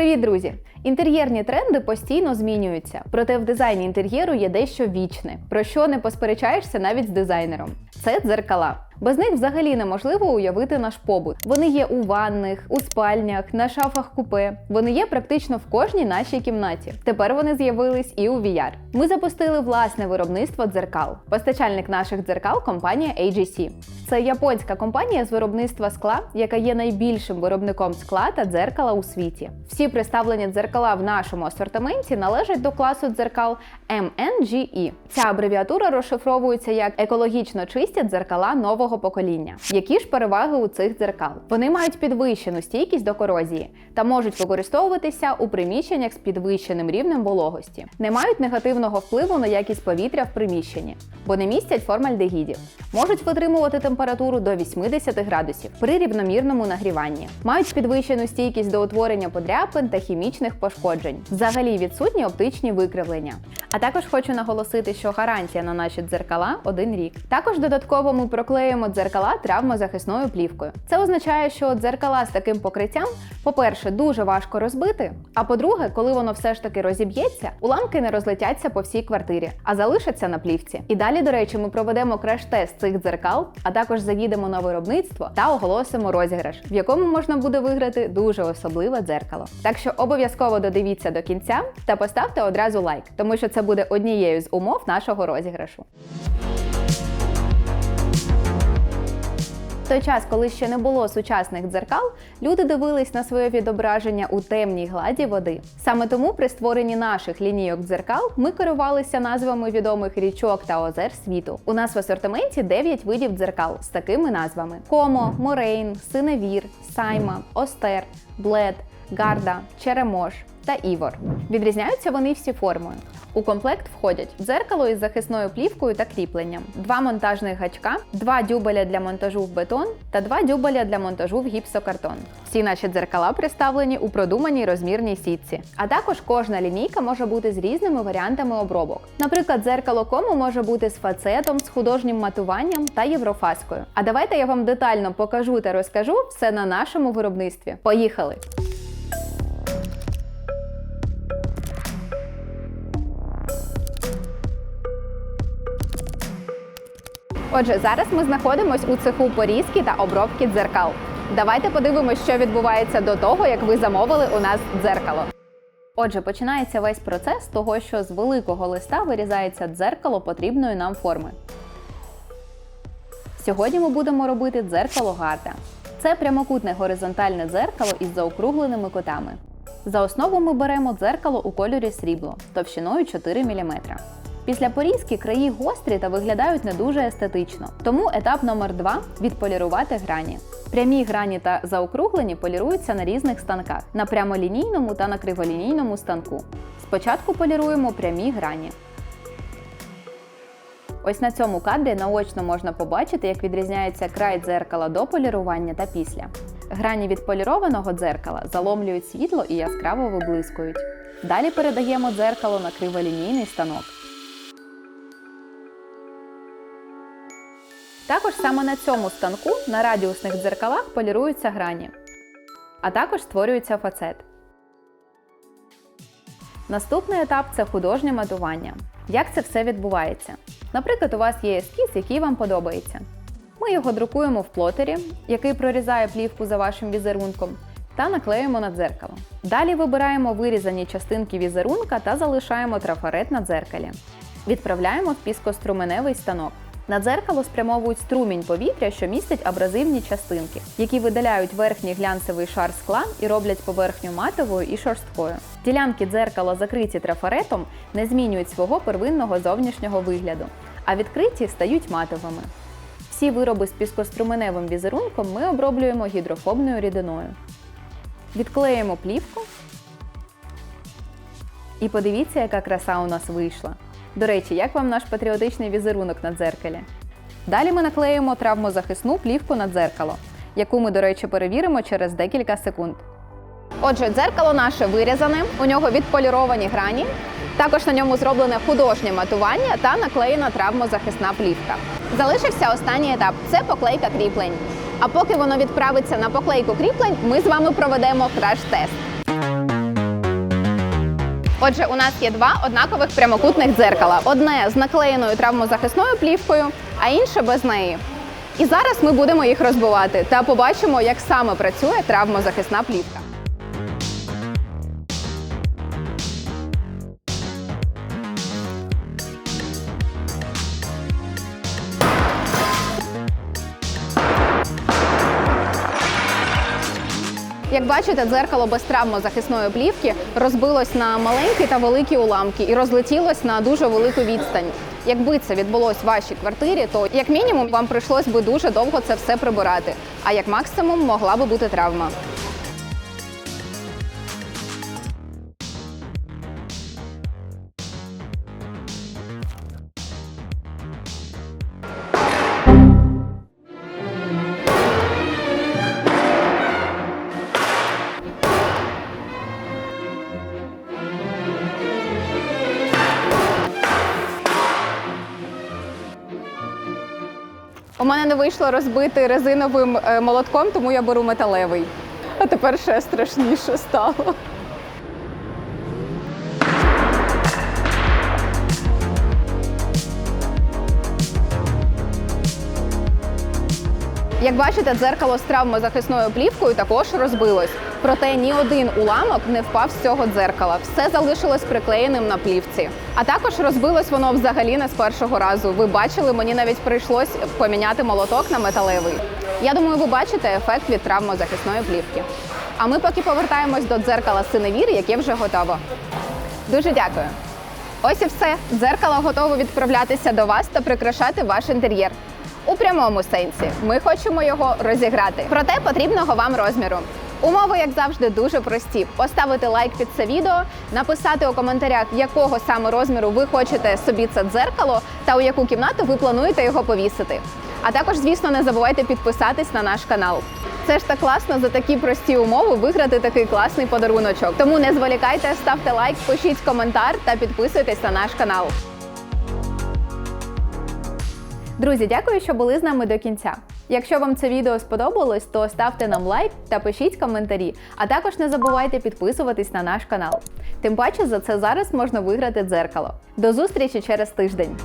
Привіт, друзі! Інтер'єрні тренди постійно змінюються, проте в дизайні інтер'єру є дещо вічне, про що не посперечаєшся навіть з дизайнером. Це дзеркала. Без них взагалі неможливо уявити наш побут. Вони є у ванних, у спальнях, на шафах купе. Вони є практично в кожній нашій кімнаті. Тепер вони з'явились і у VR. Ми запустили власне виробництво дзеркал. Постачальник наших дзеркал компанія AGC. Це японська компанія з виробництва скла, яка є найбільшим виробником скла та дзеркала у світі. Всі представлені дзеркала в нашому асортименті належать до класу дзеркал MNGE. Ця абревіатура розшифровується як екологічно чисті дзеркала нового покоління. Які ж переваги у цих дзеркал? Вони мають підвищену стійкість до корозії та можуть використовуватися у приміщеннях з підвищеним рівнем вологості, не мають негативного впливу на якість повітря в приміщенні, бо не містять формальдегідів, можуть витримувати температуру до 80 градусів при рівномірному нагріванні, мають підвищену стійкість до утворення подряпин та хімічних пошкоджень. Взагалі відсутні оптичні викривлення. А також хочу наголосити, що гарантія на наші дзеркала один рік. Також додатково ми проклеюємо дзеркала травмозахисною плівкою. Це означає, що дзеркала з таким покриттям, по-перше, дуже важко розбити. А по-друге, коли воно все ж таки розіб'ється, уламки не розлетяться по всій квартирі, а залишаться на плівці. І далі, до речі, ми проведемо краш-тест цих дзеркал, а також заїдемо на виробництво та оголосимо розіграш, в якому можна буде виграти дуже особливе дзеркало. Так що обов'язково додивіться до кінця та поставте одразу лайк, тому що це буде однією з умов нашого розіграшу. Той час, коли ще не було сучасних дзеркал, люди дивились на своє відображення у темній гладі води. Саме тому при створенні наших лінійок дзеркал ми керувалися назвами відомих річок та озер світу. У нас в асортименті 9 видів дзеркал з такими назвами: Комо, Морейн, Синевір, Сайма, Остер, Блед, Гарда, Черемош та Івор. Відрізняються вони всі формою. У комплект входять дзеркало із захисною плівкою та кріпленням, два монтажних гачка, два дюбеля для монтажу в бетон та два дюбеля для монтажу в гіпсокартон. Всі наші дзеркала представлені у продуманій розмірній сітці. А також кожна лінійка може бути з різними варіантами обробок. Наприклад, дзеркало кому може бути з фацетом, з художнім матуванням та єврофаскою. А давайте я вам детально покажу та розкажу все на нашому виробництві. Поїхали! Отже, зараз ми знаходимося у цеху порізки та обробки дзеркал. Давайте подивимося, що відбувається до того, як ви замовили у нас дзеркало. Отже, починається весь процес з того, що з великого листа вирізається дзеркало потрібної нам форми. Сьогодні ми будемо робити дзеркало гарда. Це прямокутне горизонтальне дзеркало із заокругленими котами. За основу ми беремо дзеркало у кольорі срібло товщиною 4 мм. Після порізки краї гострі та виглядають не дуже естетично. Тому етап номер 2 відполірувати грані. Прямі грані та заокруглені поліруються на різних станках на прямолінійному та на криволінійному станку. Спочатку поліруємо прямі грані. Ось на цьому кадрі наочно можна побачити, як відрізняється край дзеркала до полірування та після. Грані відполірованого дзеркала заломлюють світло і яскраво виблискують. Далі передаємо дзеркало на криволінійний станок. Також саме на цьому станку на радіусних дзеркалах поліруються грані, а також створюється фацет. Наступний етап це художнє матування. Як це все відбувається? Наприклад, у вас є ескіз, який вам подобається. Ми його друкуємо в плотері, який прорізає плівку за вашим візерунком, та наклеюємо на дзеркало. Далі вибираємо вирізані частинки візерунка та залишаємо трафарет на дзеркалі. Відправляємо в піскоструменевий станок. На дзеркало спрямовують струмінь повітря, що містить абразивні частинки, які видаляють верхній глянцевий шар скла і роблять поверхню матовою і шорсткою. Ділянки дзеркала, закриті трафаретом, не змінюють свого первинного зовнішнього вигляду, а відкриті стають матовими. Всі вироби з піскоструменевим візерунком ми оброблюємо гідрофобною рідиною. Відклеїмо плівку. І подивіться, яка краса у нас вийшла. До речі, як вам наш патріотичний візерунок на дзеркалі? Далі ми наклеїмо травмозахисну плівку на дзеркало, яку ми, до речі, перевіримо через декілька секунд. Отже, дзеркало наше вирізане, у нього відполіровані грані. Також на ньому зроблене художнє матування та наклеєна травмозахисна плівка. Залишився останній етап це поклейка кріплень. А поки воно відправиться на поклейку кріплень, ми з вами проведемо краш-тест. Отже, у нас є два однакових прямокутних дзеркала: одне з наклеєною травмозахисною плівкою, а інше без неї. І зараз ми будемо їх розбивати та побачимо, як саме працює травмозахисна плівка. Як бачите, дзеркало без травмозахисної плівки розбилось на маленькі та великі уламки і розлетілось на дуже велику відстань. Якби це відбулось в вашій квартирі, то як мінімум вам прийшлось би дуже довго це все прибирати. А як максимум могла би бути травма. У мене не вийшло розбити резиновим е, молотком, тому я беру металевий. А тепер ще страшніше стало. Як бачите, дзеркало з травмозахисною плівкою також розбилось. Проте ні один уламок не впав з цього дзеркала. Все залишилось приклеєним на плівці. А також розбилось воно взагалі не з першого разу. Ви бачили, мені навіть прийшлось поміняти молоток на металевий. Я думаю, ви бачите ефект від травмозахисної плівки. А ми поки повертаємось до дзеркала синевір, яке вже готово. Дуже дякую. Ось і все. Дзеркало готове відправлятися до вас та прикрашати ваш інтер'єр. У прямому сенсі ми хочемо його розіграти. Проте потрібного вам розміру. Умови, як завжди, дуже прості: поставити лайк під це відео, написати у коментарях, якого саме розміру ви хочете собі це дзеркало та у яку кімнату ви плануєте його повісити. А також, звісно, не забувайте підписатись на наш канал. Це ж так класно за такі прості умови виграти такий класний подаруночок. Тому не зволікайте, ставте лайк, пишіть коментар та підписуйтесь на наш канал. Друзі, дякую, що були з нами до кінця. Якщо вам це відео сподобалось, то ставте нам лайк та пишіть коментарі. А також не забувайте підписуватись на наш канал. Тим паче за це зараз можна виграти дзеркало. До зустрічі через тиждень.